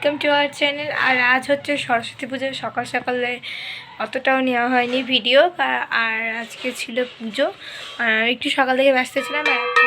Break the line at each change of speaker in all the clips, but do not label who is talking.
Welcome to our channel. আর আজ হচ্ছে সরস্বতী পুজোর সকাল সকালে অতটাও নেওয়া হয়নি ভিডিও আর- আজকে ছিল পুজো। আর একটু সকাল থেকে ব্যস্ত ছিলাম, আর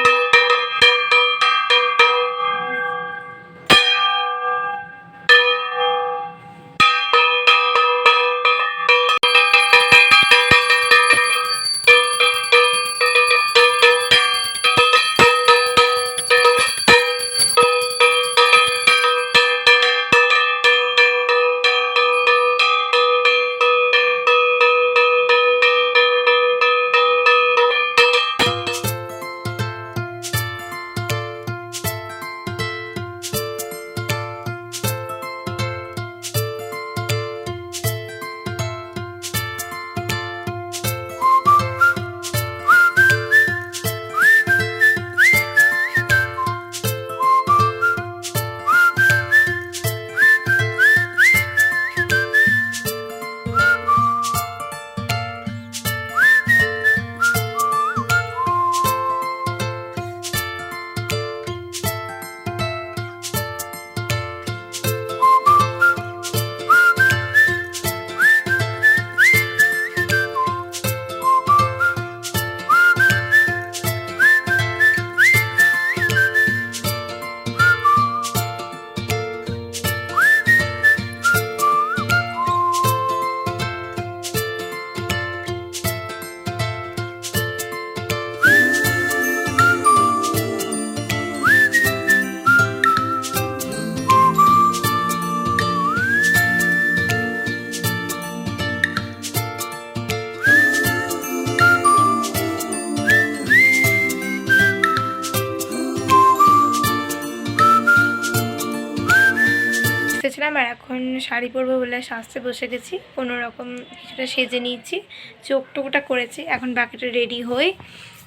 এখন- আর এখন শাড়ি পরবো বলে সাজতে বসে গেছি। কোনো রকম কিছুটা সেজে নিয়েছি, চোখ টোকটা করেছি। এখন বাকিটা রেডি হই,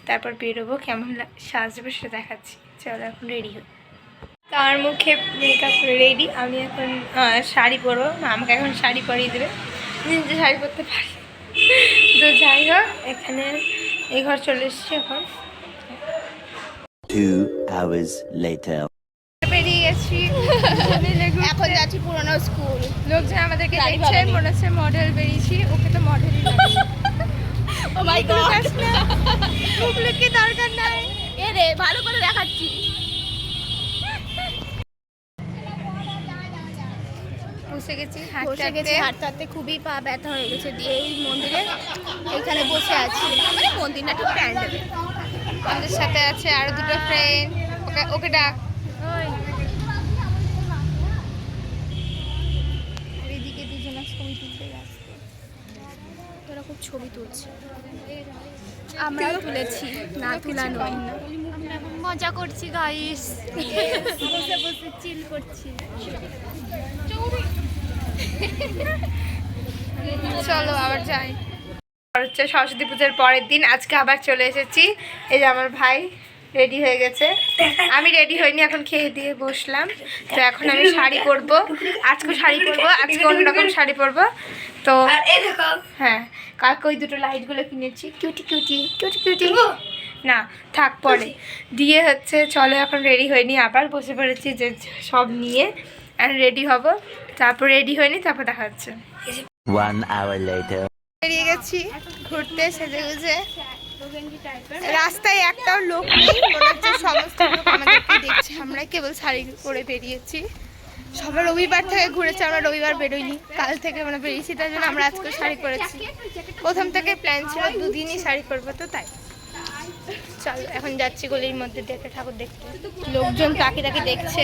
তারপর বেরোবো, কেমন সাজবে সেটা দেখাচ্ছি। চলো এখন রেডি হই। তার মুখে মেকআপ রেডি আমি এখন শাড়ি পরবো। আমাকে এখন শাড়ি পরিয়ে দেবে। নিজে শাড়ি পরতে পারি। তো যাই হোক, এখানে এই ঘর চলে এসেছি এখন।
Two hours later.
বেরিয়ে গেছি।
এখন যাচ্ছি পুরনো স্কুল।
লোকজন আমাদেরকে দেখছে মনে হচ্ছে মডেল বেরিয়েছি ওকে তো মডেলই
ও মাই গড
কি দরকার নাই।
এ রে ভালো করে দেখাচ্ছি।
বসে গেছি হাঁটতে
গেছি
হাঁটতে।
হাঁটতে হাঁটতে খুবই পা ব্যথা হয়ে গেছে দিয়ে এই মন্দিরে এখানে বসে আছি। মানে মন্দির না ঠিক প্যান্ডেলে।
আমাদের সাথে আছে আরও দুটো ফ্রেন্ড ওকে ওকে ডাক।
তোরা খুব ছবি তুলছে আমরাও তুলেছি না তোলা নয় মজা করছি গাইস বসে বসে চিল করছি
চলো আবার যাই। হচ্ছে সরস্বতী পুজোর পরের দিন আজকে আবার চলে এসেছি। এই যে আমার ভাই। রেডি হয়ে গেছে। আমি রেডি হইনি এখন খেয়ে দিয়ে বসলাম। তো এখন আমি শাড়ি পরবো। আজকে শাড়ি পরবো আজকে অন্যরকম শাড়ি পরবো। তো হ্যাঁ কালকে ওই দুটো লাইটগুলো কিনেছি। কিউটি কিউটি কিউটি কিউটি না থাক পরে। দিয়ে হচ্ছে চলো এখন রেডি হয়নি আবার বসে পড়েছি যে সব নিয়ে। আর রেডি হব। তারপর রেডি হয়নি তারপর দেখা হচ্ছে।
One hour later.
বেরিয়ে গেছি। ঘুরতে সেজে গুজে রাস্তায় একটাও লোক নেই সমস্ত লোক আমাদেরকে দেখছে, আমরা কেবল শাড়ি পরে বেরিয়েছি। সবার রবিবার থেকে ঘুরেছে, আমরা রবিবার বেরোইনি, কাল থেকে মানে বেরিয়েছি তাই জন্য আমরা আজকে শাড়ি পরেছি। প্রথম থেকে প্ল্যান ছিল দুদিনই শাড়ি পরবো, তো তাই। চলো, এখন যাচ্ছি গলির মধ্যে দেখে ঠাকুর দেখতে। লোকজন তাকে তাকে দেখছে।